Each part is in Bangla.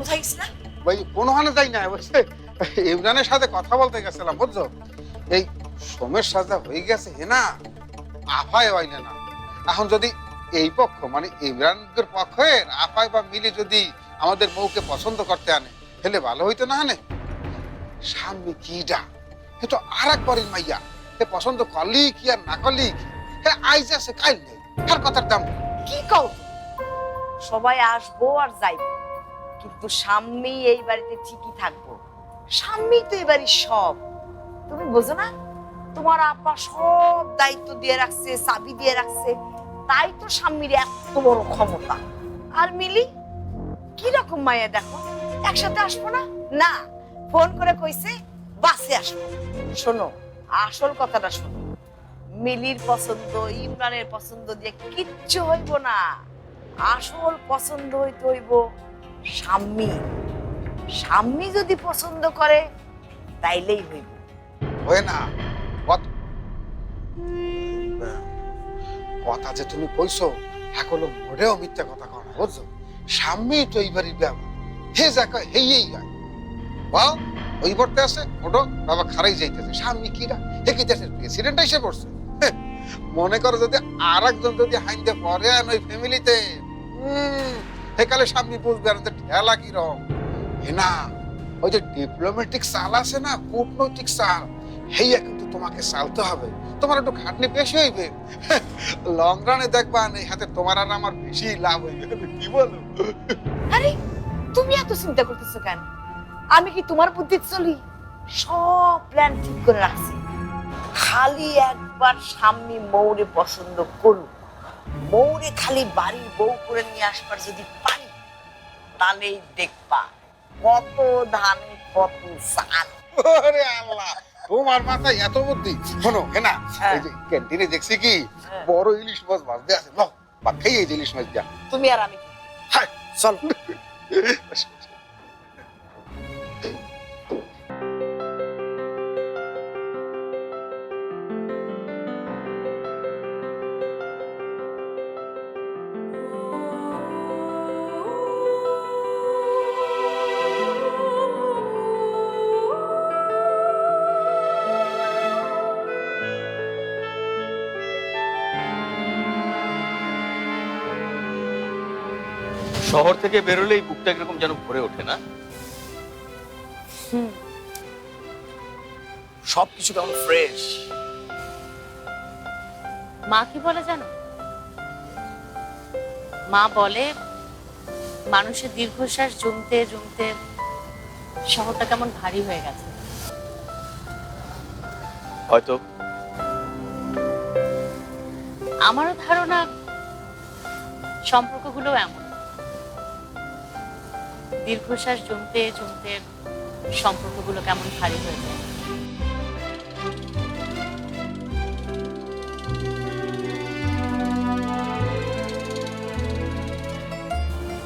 কোথায় গেছিলা ভাই কোনোখানে যাই না ইমরানের সাথে কথা বলতে গেছিলাম বুঝছ? এই সোমের সাজা হয়ে গেছে হে না আফায় হইলে না। এখন যদি এই পক্ষ মানে ইমরানের পক্ষের আফায় বা মিলি যদি আমাদের বউকে পছন্দ করতে আনে হেলে ভালো হইতো না আনে? সামনে কিডা এ তো আর একবারের মাইয়া। হে পছন্দ করলি কি আর না করলি কি? হে আইজ আছে কাইল নেই। তার কথার দাম? কি কও? সবাই আসব আর যাইবো। কিন্তু স্বামী এই বাড়িতে ঠিকই থাকব। স্বামী তো এই বাড়ির সব। তুমি বোঝো না? তোমার আপা সব দায়িত্ব দিয়ে রাখছে, চাবি দিয়ে রাখছে। তাই তো স্বামীর এত বড় ক্ষমতা। আর মিলি, কি রকম মায়া দেখো? একসাথে আসব না? না, ফোন করে কইছে, বাসে আসব। শোনো, আসল কথাটা শোনো। মিলির পছন্দ, ইমরানের পছন্দ দিয়ে কিচ্ছু হইব না। আসল পছন্দ হইতে হইব স্বামী। স্বামী যদি পছন্দ করে তাইলেই হইব। হয় না। কত কথা যে তুমি কইছো এখনও মোটেও মিথ্যা কথা কও না বুঝছ? স্বামী তো এই বাড়ির ব্যাপার হে যা কয় হেই গায় বাও ওই পড়তে আছে ওটো বাবা খারাই যাইতেছে। স্বামী কিরা? হে কি দেশের প্রেসিডেন্ট এসে পড়ছে? হেহ, মনে করো যদি আর একজন যদি হাইন্দে পরে ওই ফ্যামিলিতে হে কালে স্বামী বুঝবে আর ঠেলা কিরম না, ওই যে ডিপ্লোম্যাটিক চাল আছে না, কূটনৈতিক চাল হেইয়া কিন্তু তোমাকে চালতে হবে। তোমার একটু খাটনি বেশি হইবে। লং রানে দেখবা এই হাতে তোমার আর আমার বেশি লাভ হইবে। কি বলো? আরে, তুমি এত চিন্তা করতেছো কেন? আমি কি তোমার বুদ্ধি চলি? সব প্ল্যান ঠিক করে রাখছি। খালি একবার স্বামী মৌরে পছন্দ করুক। মৌরে খালি বাড়ির বউ করে নিয়ে আসবার যদি তাহলেই দেখবা। কত ধানে কত চাল ওরে আল্লাহ তোমার মাথা এত বুদ্ধি। শোনো হেনা হ্যাঁ। এই যে ক্যান্টিনে দেখছি কি হ্যাঁ। বড় ইলিশ মাছ ভাজতে আছে। লও বা এই ইলিশ মাছ দিয়া তুমি আর আমি হাই চল। শহর থেকে বেরোলেই বুকটা কীরকম যেন ভরে ওঠে না। সবকিছু কেমন ফ্রেশ মা কি বলে জানো? মা বলে মানুষের দীর্ঘশ্বাস জমতে জমতে শহরটা কেমন ভারী হয়ে গেছে। হয়তো। আমারও ধারণা সম্পর্কগুলো এমন। দীর্ঘশ্বাস জমতে জমতে সম্পর্কগুলো কেমন ভারী হয়ে যায়?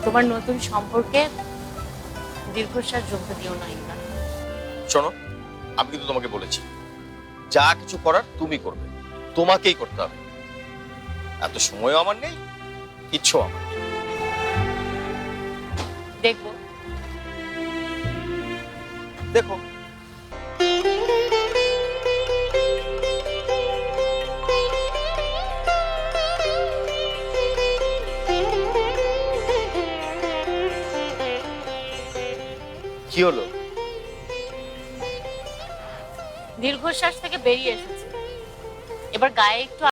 তোমার নতুন সম্পর্কে দীর্ঘশ্বাস জমতে দিও না, ইমরান। শোনো, আমি কিন্তু তোমাকে বলেছি, যা কিছু করার তুমি করবে, তোমাকেই করতে হবে। এত সময়ও আমার নেই কিচ্ছু আমার নেই। দেখব। দেখো। কি হলো? দীর্ঘশ্বাস থেকে বেরিয়ে এসেছে। এবার গায়ে একটু